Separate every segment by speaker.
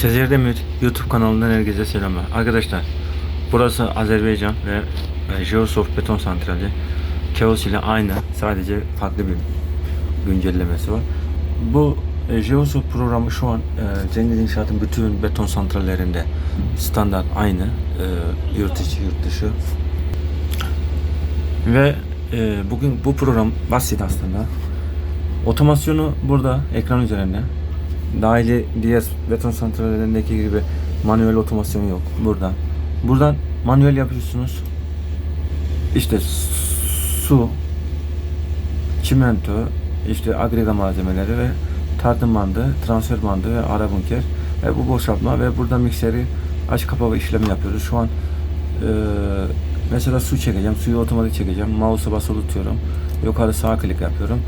Speaker 1: Sezer Demir YouTube kanalından herkese selamlar. Arkadaşlar burası Azerbaycan ve e, Geosoft beton santrali. Keos ile aynı sadece farklı bir güncellemesi var. Bu e, Geosoft programı şu an e, Cengiz İnşaat'ın bütün beton santrallerinde standart aynı. E, yurt içi yurt dışı. Ve e, bugün bu program basit aslında. Otomasyonu burada ekran üzerinde. Dahili diğer beton santrallerindeki gibi manuel otomasyon yok burada. Buradan manuel yapıyorsunuz. İşte su, çimento, işte agrega malzemeleri ve tartım bandı, transfer bandı ve ara bunker ve bu boşaltma ve burada mikseri aç kapa işlemi yapıyoruz. Şu an eee, mesela su çekeceğim, suyu otomatik çekeceğim. Mouse'a basılı tutuyorum. Yukarı sağ klik yapıyorum.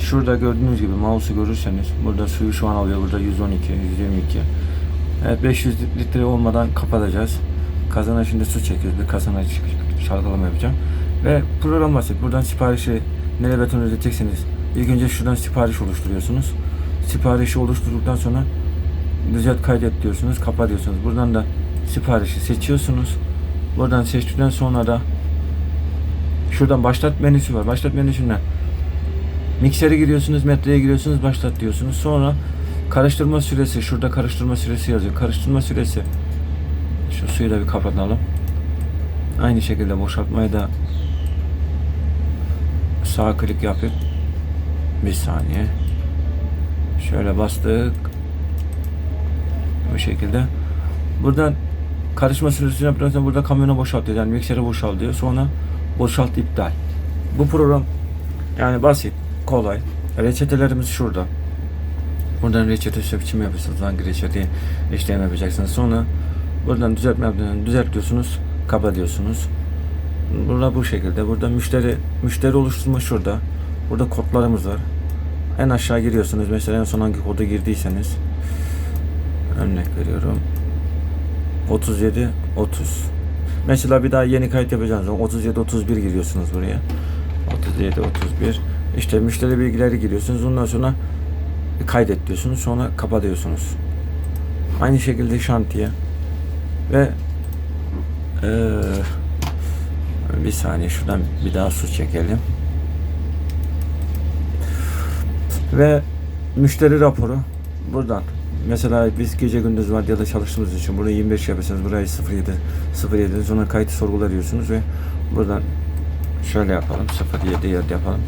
Speaker 1: Şurada gördüğünüz gibi mouse'u görürseniz burada suyu şu an alıyor. Burada 112, 122. Evet 500 litre olmadan kapatacağız. Kazana şimdi su çekiyoruz. Bir kazana çalkalama yapacağım. Ve program basit. Buradan siparişi nereye beton ödeyeceksiniz. İlk önce şuradan sipariş oluşturuyorsunuz. Siparişi oluşturduktan sonra düzelt kaydet diyorsunuz. Kapa diyorsunuz. Buradan da siparişi seçiyorsunuz. Buradan seçtikten sonra da şuradan başlat menüsü var. Başlat menüsünden miksere giriyorsunuz, metreye giriyorsunuz, başlat diyorsunuz. Sonra karıştırma süresi, şurada karıştırma süresi yazıyor. Karıştırma süresi. Şu suyu da bir kapatalım. Aynı şekilde boşaltmayı da sağ klik yapıp bir saniye. Şöyle bastık. Bu şekilde. Buradan karışma süresini yaptıktan sonra burada kamyonu boşalt diyor. Yani mikseri boşalt diyor. Sonra boşalt iptal. Bu program yani basit, kolay. Reçetelerimiz şurada. Buradan reçete seçimi yapıyorsunuz. Hangi reçeteye işlem yapacaksınız. Sonra buradan düzeltme yaptığınızda düzelt diyorsunuz. Burada bu şekilde. Burada müşteri müşteri oluşturma şurada. Burada kodlarımız var. En aşağı giriyorsunuz. Mesela en son hangi kodu girdiyseniz. Örnek veriyorum. 37 30. Mesela bir daha yeni kayıt yapacağınız zaman 37 31 giriyorsunuz buraya. 37 31. İşte müşteri bilgileri giriyorsunuz. Ondan sonra kaydet diyorsunuz. Sonra kapa diyorsunuz. Aynı şekilde şantiye ve eee bir saniye şuradan bir daha su çekelim. Ve müşteri raporu buradan. Mesela biz gece gündüz var ya da çalıştığımız için burayı 25 yapıyorsunuz. Burayı 07 07 sonra kayıt sorgula diyorsunuz ve buradan şöyle yapalım 07 yer yapalım.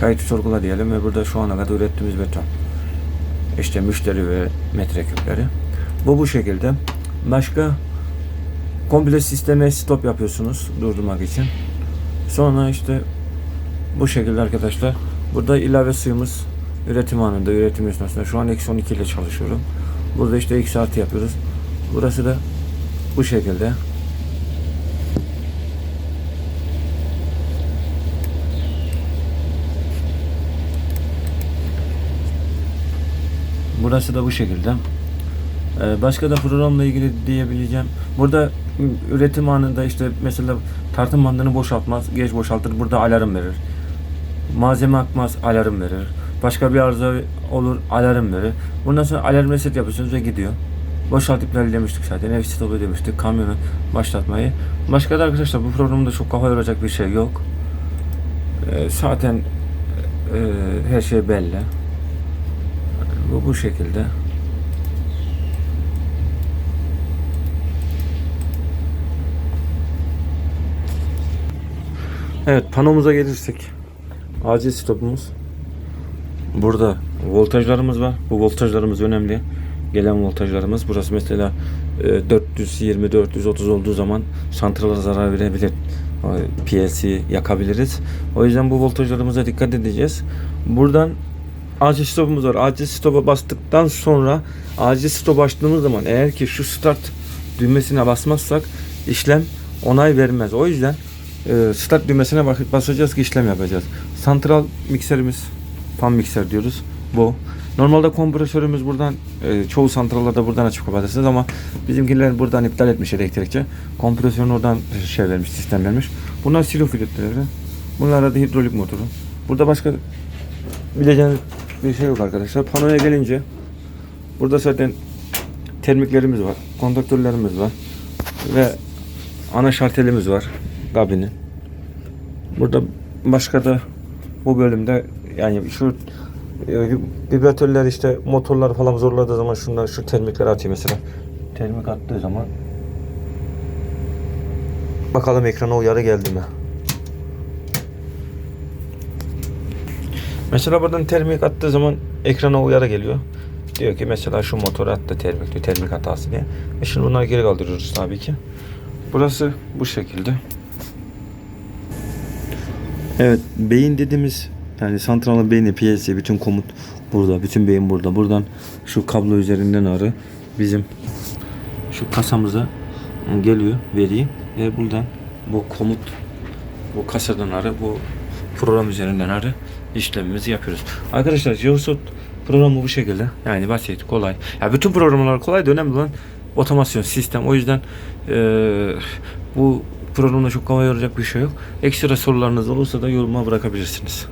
Speaker 1: Kayıt sorgula diyelim ve burada şu ana kadar ürettiğimiz beton. İşte müşteri ve metreküpleri. Bu bu şekilde. Başka komple sisteme stop yapıyorsunuz durdurmak için. Sonra işte bu şekilde arkadaşlar. Burada ilave suyumuz üretim anında, üretim esnasında. Şu an eksi 12 ile çalışıyorum. Burada işte eksi artı yapıyoruz. Burası da bu şekilde. Burası da bu şekilde. Ee, Başka da programla ilgili diyebileceğim. Burada üretim anında işte mesela tartım bandını boşaltmaz, geç boşaltır. Burada alarm verir. Malzeme akmaz, alarm verir. Başka bir arıza olur, alarm verir. Bundan sonra alarm reset yapıyorsunuz ve gidiyor. Boşalt iptal demiştik zaten. Ev stopu demiştik. Kamyonu başlatmayı. Başka da arkadaşlar bu programda çok kafa yoracak bir şey yok. Ee, zaten e, her şey belli. Bu bu şekilde. Evet panomuza gelirsek acil stopumuz burada voltajlarımız var. Bu voltajlarımız önemli. Gelen voltajlarımız burası mesela e, 420 430 olduğu zaman santrala zarar verebilir. O, PLC yakabiliriz. O yüzden bu voltajlarımıza dikkat edeceğiz. Buradan acil stopumuz var. Acil stopa bastıktan sonra acil stop açtığımız zaman eğer ki şu start düğmesine basmazsak işlem onay vermez. O yüzden e, start düğmesine basacağız ki işlem yapacağız. Santral mikserimiz, fan mikser diyoruz. Bu. Normalde kompresörümüz buradan, e, çoğu santrallarda buradan açıp kapatırsınız ama bizimkiler buradan iptal etmiş elektrikçi. Kompresörün oradan şey vermiş, sistem vermiş. Bunlar silo filtreleri. Bunlar da hidrolik motoru. Burada başka bileceğiniz bir şey yok arkadaşlar. Panoya gelince burada zaten termiklerimiz var. Kontaktörlerimiz var. Ve ana şartelimiz var. Kabinin. Burada başka da bu bölümde yani şu e, vibratörler işte motorlar falan zorladığı zaman şunlar şu termikleri atıyor mesela. Termik attığı zaman bakalım ekrana uyarı geldi mi? Mesela buradan termik attığı zaman ekrana uyarı geliyor. Diyor ki mesela şu motoru attı termik diyor termik hatası diye. E şimdi bunları geri kaldırıyoruz tabii ki. Burası bu şekilde. Evet beyin dediğimiz yani santralın beyni PLC bütün komut burada. Bütün beyin burada. Buradan şu kablo üzerinden arı bizim şu kasamıza geliyor veriyi ve buradan bu komut bu kasadan arı bu program üzerinden arı işlemimizi yapıyoruz. Arkadaşlar Geosot programı bu şekilde. Yani basit, kolay. Ya bütün programlar kolay da önemli olan otomasyon, sistem. O yüzden eee, bu programda çok kafa yoracak bir şey yok. Ekstra sorularınız olursa da yoruma bırakabilirsiniz.